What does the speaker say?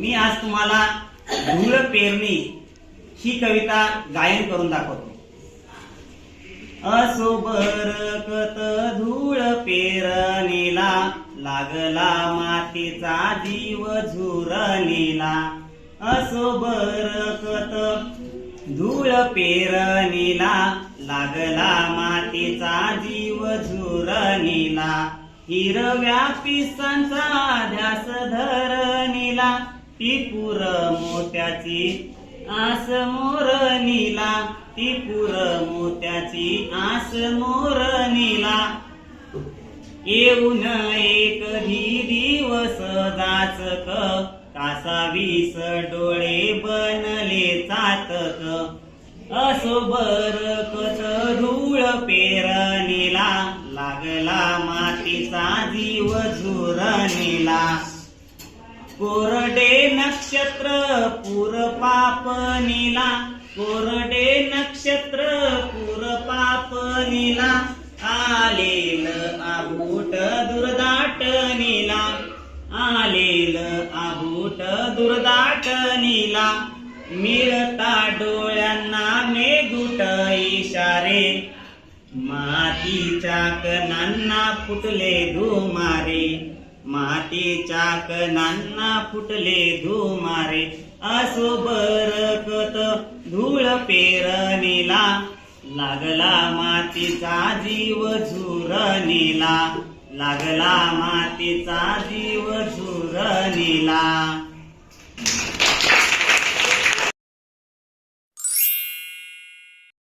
मी आज तुम्हाला धूळ पेरणी ही कविता गायन करून दाखवतो. असो बरकत धूळ पेरणीला लागला मातीचा जीव झुरणीला असो बरकत धूळ पेरणीला लागला मातीचा जीव झुरणीला हिरव्या पिसांचा ती पुर मोत्याची. आस मोरणीला ती पुर मोत्याची. आस मोरणीला येऊन एक दिवस जाचक कासावीस डोळे बनले चातक. असो कच धूळ पेरणीला लागला मातीचा जीव झुरणीला कोरडे नक्षत्र पूर पापनीला कोरडे नक्षत्र पूर पापनीला आलेल आबूट दुर्दाटनीला आलेल आबूट दुर्दाटनीला मिळता डोळ्यांना मेघुट इशारे. मातीच्या कणांना फुटले धुमारे. मातीच्या कणांना फुटले धुमारे असो बरकत धूळ पेरणीला. लागला मातीचा जीव झुरणीला. लागला मातीचा जीव झुरणीला.